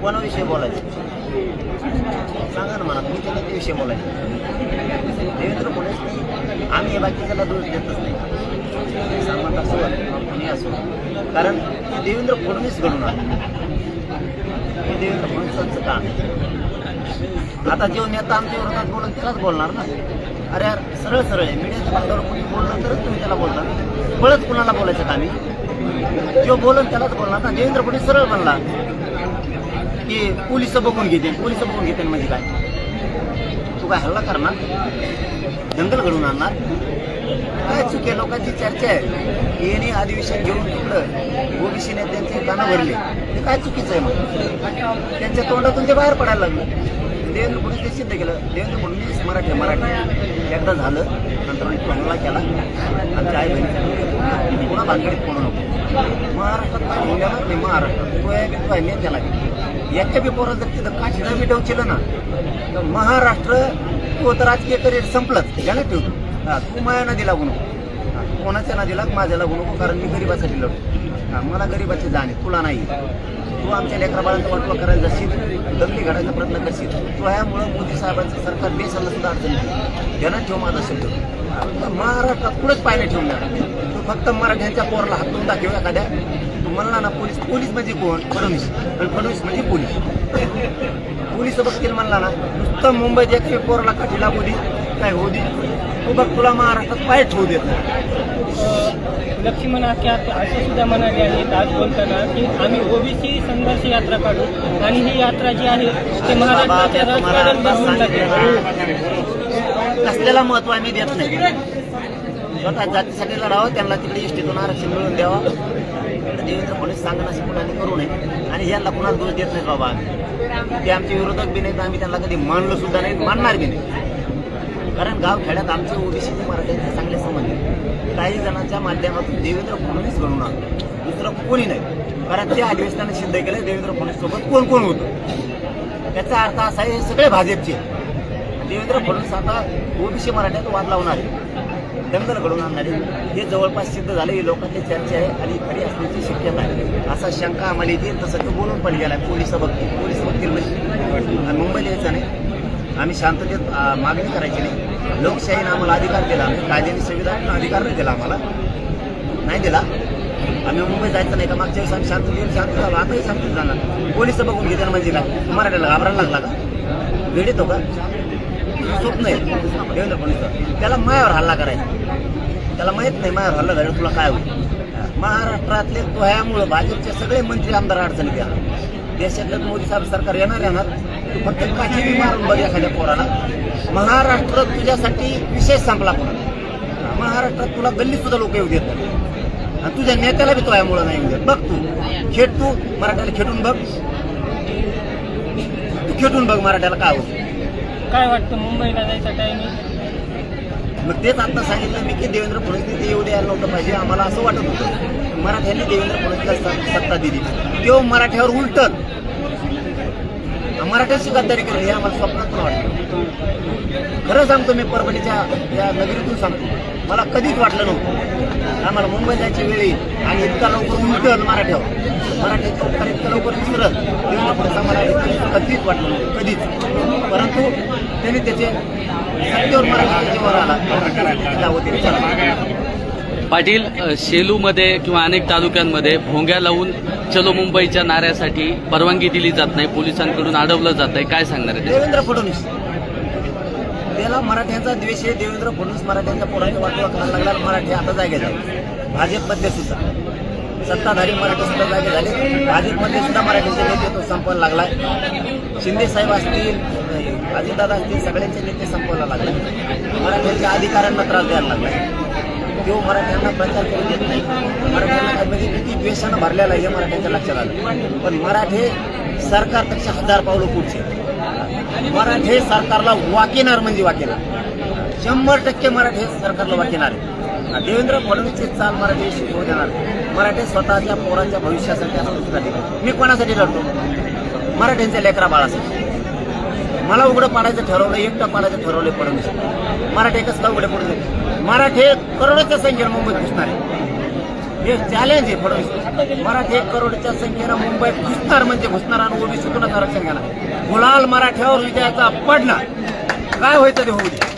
कोणाविषयी बोलायचं? सांगा ना मला बोलायचं. देवेंद्र फडणवीस आम्ही हे बाकीच्याला दोष देतच नाही. सामान असो कोणी असो. कारण देवेंद्र फडणवीस घडून आले. हे देवेंद्र फडणवीसांचं काम आहे. आता जो नेता आमच्या विरोधात बोलून त्यालाच बोलणार ना. अरे यार सरळ सरळ आहे. मीडियाच्या बांधावर कोणी बोललं तरच तुम्ही त्याला बोलता. पळत कुणाला बोलायचं का आम्ही जो बोलून त्यालाच बोलणार ना. देवेंद्र फडणवीस सरळ बनला की पोलीस बघून घेते पोलीस बघून घेते म्हणजे काय? तू काय हल्ला करणार? दंगल घडून आणणार? काय चुके लोकांची चर्चा आहे. येणे अधिवेशन घेऊन तिकडं ओबीसी नेत्यांचे कानं भरले. ते काय चुकीचं आहे मग? त्यांच्या तोंडातून ते बाहेर पडायला लागलं. देवेंद्र फडणवीस ते सिद्ध केलं. देवेंद्र फडणवीस मराठी मराठा. मराठी एकदा झालं नंतर मी केला? आमच्या आई बहिणी पुन्हा भानगडीत कोणू नको. महाराष्ट्रात काय नाही महाराष्ट्रात. तो आहे बी तो याच्या पेपरवर जर तिथं काठीला बी ठेवचिलं ना तर महाराष्ट्र तो तर राजकीय करिअर संपलंच याला ठेवतो हा तू माया नदी लागू नको. कोणाच्या नदी लाग? माझ्या लागू नको कारण मी गरिबासाठी लढतो. मला गरिबाची जाणे तुला नाही. तू आमच्या लेकरा बाळांचा वाटवा करायला जाशील दंगली घडायचा प्रयत्न करशील तो ह्यामुळं मोदी साहेबांचं सरकार देशाला सुद्धा अडचण येईल ध्यानात ठेव माझा शब्द महाराष्ट्रात कुठेच पाहिलं ठेवणार तू फक्त मराठ्यांच्या पोराला हातून दाखव एखाद्या. तू म्हणला ना पोलीस पोलीस म्हणजे कोण? फडणवीस. आणि फडणवीस म्हणजे पोलीस. पोलीस बघतील म्हणला ना. नुसतं मुंबईत एक पोराला काठी लागू दे. काय होऊ दे. तू बघ तुला महाराष्ट्रात पाय ठेवू देत नाही. लक्ष्मण आख्या असे सुद्धा म्हणाले आहेत आज बोलताना की आम्ही ओबीसी संघर्ष यात्रा काढू आणि ही यात्रा जी आहे ते महाराष्ट्राच्या राजकारण कसल्याला महत्त्व आम्ही देत नाही. स्वतः जातीसाठी लढावं त्यांना तिकडे इष्टीतून आरक्षण मिळवून द्यावं. देवेंद्र फडणवीस सांगणं अशी कुणाने करू नये. आणि यांना कुणाला दोष देत नाही बाबा आम्ही. ते आमचे विरोधक बी नाहीत आम्ही त्यांना कधी मानलो सुद्धा नाही मानणार बी नाही. कारण गाव खेड्यात आमचे ओबीसी मराठ्यांचे चांगले संबंध आहेत. काही जणांच्या माध्यमातून देवेंद्र फडणवीस घडून आलं. दुसरं कोणी नाही. कारण त्या अधिवेशनाने सिद्ध केलं देवेंद्र फडणवीस सोबत कोण कोण होतं? त्याचा अर्थ असा आहे हे सगळे भाजपचे देवेंद्र फडणवीस आता ओबीसी मराठ्यात वाद लावणार आहे दंगल घडून आणणारे हे जवळपास सिद्ध झाले ही लोकांची चर्चा आहे आणि खरी असण्याची शक्यता आहे. असा शंका आम्हाला येते तसं तो बोलून पण गेला पोलीस बघतील पोलीस बघतील म्हणजे. मुंबईला यायचं नाही. आम्ही शांततेत मागणी करायची नाही. लोकशाहीनं आम्हाला अधिकार दिला. आम्ही कायद्याने संविधानानं अधिकार नाही दिला आम्हाला. नाही दिला. आम्ही मुंबईत जायचं नाही का? मागच्या वेळेस आम्ही शांततेत शांत झालो आताही शांत जाणार. पोलीस बघून घेताना म्हणजे काय मराठ्याला घाबरायला लागला का? वेळ येतो का? स्वप्न आहे. देवेंद्र फडणवीस त्याला मायावर हल्ला करायचा. त्याला माहीत नाही मायावर हल्ला झाला तुला काय होईल. महाराष्ट्रातले तोह्यामुळं भाजपचे सगळे मंत्री आमदार अडचणीत येणार. देशातलं मोदी साहेब सरकार येणार येणार. तू फक्त काठी मारून बघ एखाद्या पोराला. महाराष्ट्र तुझ्यासाठी विशेष संपला पण महाराष्ट्रात तुला गल्लीत सुद्धा लोक येऊ देत आणि तुझ्या नेत्याला बी तोह्यामुळं नाही येऊ देत. बघ तू. खेळ तू. मराठ्याला खेटून बघ. तू खेटून बघ मराठ्याला काय होतं. काय वाटतं मुंबईला जायचा टायमिंग मग तेच आता सांगितलं मी की देवेंद्र फडणवीस ते येऊ द्यायला नव्हतं पाहिजे. आम्हाला असं वाटत होतं. मराठ्यांनी देवेंद्र फडणवीसला सत्ता दिली. तेव्हा मराठ्यावर उलटत. मराठ्याची गद्दारी केली हे आम्हाला स्वप्नात पण वाटतं खरं सांगतो मी परभणीच्या या नगरीतून सांगतो. मला कधीच वाटलं नव्हतं. आम्हाला मुंबई जायची वेळ येईल आणि इतका लवकर उलटल मराठ्यावर. मराठ्याच्या उपकार इतका लवकर विसरत तेव्हा मला कधीच वाटलं नव्हतं कधीच. परंतु त्यांनी त्याचे सत्तेवर मराठ्याच्या जीवावर आला. होते पाटील शेलूमध्ये किंवा अनेक तालुक्यांमध्ये भोंग्या लावून चलो मुंबईच्या नाऱ्यासाठी परवानगी दिली जात नाही पोलिसांकडून अडवलं जात आहे काय सांगणार आहे त्याच्यावर? देवेंद्र फडणवीस. त्याला मराठ्यांचा द्वेष आहे. देवेंद्र फडणवीस मराठ्यांच्या पोरांनी वाटवा करायला लागला मराठी आता जागे झाले. भाजपमध्ये सुद्धा. सत्ताधारी मराठी सुद्धा जागे झाले. भाजपमध्ये सुद्धा मराठ्यांचे नेतृत्व संपवायला लागलाय. शिंदे साहेब असतील अजितदादा असतील सगळ्यांचे नेते संपवायला लागले. मराठ्यांच्या अधिकाऱ्यांना त्रास द्यायला लागलाय. देव मराठ्यांना प्रचार करू देत नाही. मराठ्यांना म्हणजे किती द्वेषानं भरलेला आहे हे मराठ्यांच्या लक्षात आलं. पण मराठे सरकारपेक्षा हजार पावलं पुढचे. मराठे सरकारला वाकेणार म्हणजे वाकेणार शंभर टक्के मराठे सरकारला वाकेणार आहे. देवेंद्र फडणवीसची चाल मराठी शिकवू देणार. मराठे स्वतःच्या पोरांच्या भविष्यासाठी असण्यासाठी मी कोणासाठी लढतो मराठ्यांच्या लेकरा बाळासाठी. मला उघडं पाडायचं ठरवलं एकटं पाडायचं ठरवलं फडणवीस. मराठी एकच काय उघडे पडले मराठे करोडच्या संख्येनं मुंबईत घुसणार आहे. हे चॅलेंज आहे फडणवीस मराठी एक करोडच्या संख्येनं मुंबईत घुसणार म्हणजे घुसणार आणि ओबीसीतूनच आरक्षण घेणार? गुलाल मराठ्यावर विजयाचा पडला. काय व्हायचं ते होऊ दे.